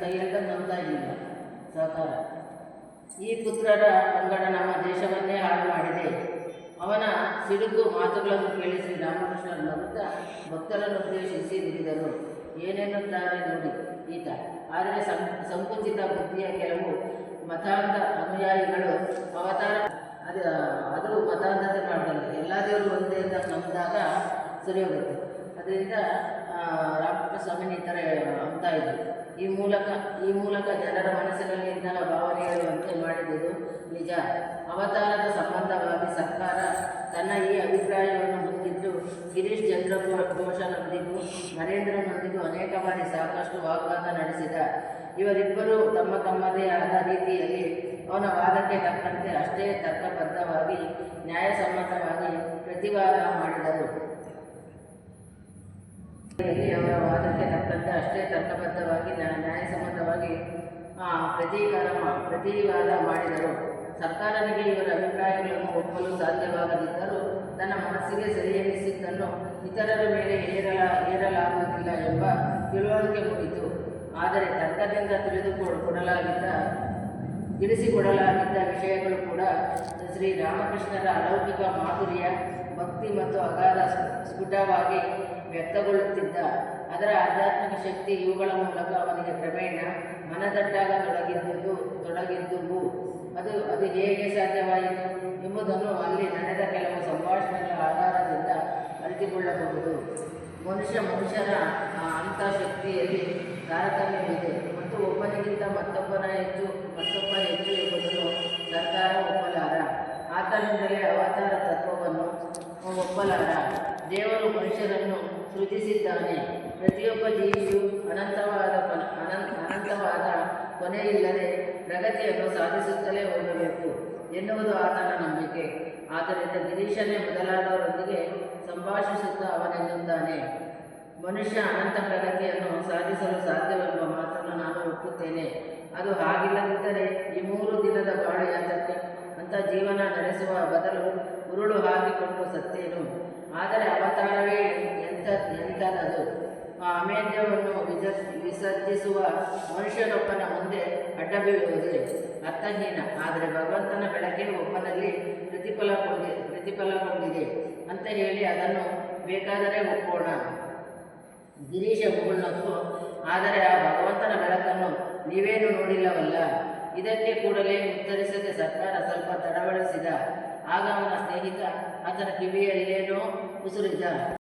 ಕೈಯಿಂದ ನಂಬ್ತಾ ಈ ಪುತ್ರರ ಪಂಗಡ ನಮ್ಮ ದೇಶವನ್ನೇ ಹಾಳು ಮಾಡಿದೆ. ಅವನ ಸಿಡುಕು ಮಾತುಗಳನ್ನು ಕೇಳಿ ಶ್ರೀ ಭಕ್ತ ಭಕ್ತರನ್ನು ಉದ್ದೇಶಿಸಿ ನುಡಿದರು. ಏನೆನ್ನುತ್ತಾರೆ ನೋಡಿ ಈತ. ಆದರೆ ಸಂಕುಚಿತ ಬುದ್ಧಿಯ ಕೆಲವು ಮತಾಂಧ ಅನುಯಾಯಿಗಳು ಅವತಾರ, ಅದು ಅದು ಮತಾಂಧತೆ ಮಾಡ್ತಾರೆ ಎಲ್ಲ ದೇವರು ಒಂದೇ ಅಂತ ನಂಬಿದಾಗ ಸರಿ ಹೋಗುತ್ತೆ ಅದರಿಂದ ರಾಮಕೃಷ್ಣ ಸ್ವಾಮಿನ ಈ ಥರ ಅಂತ ಇದ್ರು. ಈ ಮೂಲಕ ಈ ಮೂಲಕ ಜನರ ಮನಸ್ಸಿನಲ್ಲಿ ಇಂತಹ ಭಾವನೆಗಳು ಮಾಡಿದುದು ನಿಜ. ಅವತಾರದ ಸಂಬಂಧವಾಗಿ ಸರ್ಕಾರ ತನ್ನ ಈ ಅಭಿಪ್ರಾಯವನ್ನು ಹೊಂದಿದ್ದು ಗಿರೀಶ್ ಚಂದ್ರ ಘೋಷನೊಂದಿಗೂ ನರೇಂದ್ರನೊಂದಿಗೂ ಅನೇಕ ಬಾರಿ ಸಾಕಷ್ಟು ವಾಗ್ವಾದ ನಡೆಸಿದ. ಇವರಿಬ್ಬರು ತಮ್ಮ ತಮ್ಮದೇ ಆದ ರೀತಿಯಲ್ಲಿ ಅವನ ವಾದಕ್ಕೆ ತಕ್ಕಂತೆ ಅಷ್ಟೇ ತರ್ಕಬದ್ಧವಾಗಿ, ನ್ಯಾಯಸಮ್ಮತವಾಗಿ ಪ್ರತಿವಾದ ಮಾಡಿದರು. ಅವರ ವಾದಕ್ಕೆ ತಕ್ಕಂತೆ ಅಷ್ಟೇ ತರ್ಕಬದ್ಧವಾಗಿ ನ್ಯಾ- ನ್ಯಾಯಸಮ್ಮತವಾಗಿ ಪ್ರತೀಕಾರ ಪ್ರತಿವಾದ ಮಾಡಿದರು. ಸರ್ಕಾರನಿಗೆ ಇವರ ಅಭಿಪ್ರಾಯಗಳನ್ನು ಒಪ್ಪಲು ಸಾಧ್ಯವಾಗದಿದ್ದರೂ ತನ್ನ ಮನಸ್ಸಿಗೆ ಸರಿಯೆನಿಸಿದ್ದನ್ನು ಇತರರ ಮೇಲೆ ಏರಲ ಏರಲಾಗುವುದಿಲ್ಲ ಎಂಬ ತಿಳುವಳಿಕೆ ಮೂಡಿತು. ಆದರೆ ತರ್ಕದಿಂದ ತಿಳಿದುಕೊಡಲಾಗಿದ್ದ ತಿಳಿಸಿಕೊಡಲಾಗಿದ್ದ ವಿಷಯಗಳು ಕೂಡ ಶ್ರೀ ರಾಮಕೃಷ್ಣರ ಅಲೌಕಿಕ ಮಾಧುರ್ಯ, ಭಕ್ತಿ ಮತ್ತು ಅಗಾಧ ಸ್ಫು- ಸ್ಫುಟವಾಗಿ ವ್ಯಕ್ತಗೊಳ್ಳುತ್ತಿದ್ದ. ಅದರ ಆಧ್ಯಾತ್ಮಿಕ ಶಕ್ತಿ ಇವುಗಳ ಮೂಲಕ ಅವನಿಗೆ ಕ್ರಮೇಣ ಮನದಟ್ಟಾಗತೊಡಗಿದ್ದುದು ತೊಡಗಿದ್ದುವು. ಅದು ಅದು ಹೇಗೆ ಸಾಧ್ಯವಾಯಿತು ಎಂಬುದನ್ನು ಅಲ್ಲಿ ನಡೆದ ಕೆಲವು ಸಂಭಾಷಣೆಗಳ ಆಧಾರದಿಂದ ಅರಿತುಕೊಳ್ಳಬಹುದು. ಮನುಷ್ಯ, ಮನುಷ್ಯನ ಅಂತ ಶಕ್ತಿಯಲ್ಲಿ ತಾರತಮ್ಯವಿದೆ. ಮತ್ತು ಒಬ್ಬನಿಗಿಂತ ಮತ್ತೊಬ್ಬನ ಹೆಚ್ಚು, ಮತ್ತೊಬ್ಬ ಹೆಚ್ಚು ಎಂಬುದನ್ನು ಸರ್ಕಾರ ಒಪ್ಪಲಾರ. ಆದ್ದರಿಂದಲೇ ಅವತಾರ ತತ್ವವನ್ನು ಒಪ್ಪಲಾರ. ದೇವರು ಮನುಷ್ಯರನ್ನು ಸೃಜಿಸಿದ್ದಾನೆ. ಪ್ರತಿಯೊಬ್ಬ ಜೀವಿಯು ಅನಂತವಾದ ಅನಂತವಾದ ಕೊನೆಯಿಲ್ಲದೆ ಪ್ರಗತಿಯನ್ನು ಸಾಧಿಸುತ್ತಲೇ ಹೋಗಬೇಕು ಎನ್ನುವುದು ಆತನ ನಂಬಿಕೆ. ಆದ್ದರಿಂದ ಗಿರೀಶನೇ ಮೊದಲಾದವರೊಂದಿಗೆ ಸಂಭಾಷಿಸುತ್ತಾ ಅವನೆನ್ನುತ್ತಾನೆ. ಮನುಷ್ಯ ಅನಂತ ಪ್ರಗತಿಯನ್ನು ಸಾಧಿಸಲು ಸಾಧ್ಯವೆಂಬ ಮಾತನ್ನು ನಾನು ಒಪ್ಪುತ್ತೇನೆ. ಅದು ಹಾಗಿಲ್ಲದಿದ್ದರೆ ಈ ಮೂರು ದಿನದ ಬಾಳೆಯಾದಕ್ಕೆ ಅಂತ ಜೀವನ ನಡೆಸುವ ಬದಲು ಉರುಳು ಹಾಕಿಕೊಂಡು ಸತ್ತೇನು? ಆದರೆ ಅವತಾರವೇ ಎಂತ ಎಂಥದದು ಆ ಅಮೇಧ್ಯವನ್ನು ವಿಜ ವಿಸರ್ಜಿಸುವ ಮನುಷ್ಯನೊಬ್ಬನ ಮುಂದೆ ಅಡ್ಡ ಬೀಳುವುದೇ ಅರ್ಥಹೀನ. ಆದರೆ ಭಗವಂತನ ಬೆಳಗ್ಗೆ ಒಬ್ಬನಲ್ಲಿ ಪ್ರತಿಫಲಗೊಂಡಿ ಪ್ರತಿಫಲಗೊಂಡಿದೆ ಅಂತ ಹೇಳಿ ಅದನ್ನು ಬೇಕಾದರೆ ಒಪ್ಪೋಣ. ಗಿರೀಶ ಮುಗುಳ್ನಕ್ಕು ಆದರೆ ಆ ಭಗವಂತನ ಬೆಳಕನ್ನು ನೀವೇನು ನೋಡಿಲ್ಲವಲ್ಲ? ಇದಕ್ಕೆ ಕೂಡಲೇ ಉತ್ತರಿಸದೆ ಸರ್ಕಾರ ಸ್ವಲ್ಪ ತಡವಳಿಸಿದ. ಆಗ ಅವನ ಸ್ನೇಹಿತ ಆತನ ಕಿವಿಯಲ್ಲೇನೋ ಉಸುರಿದ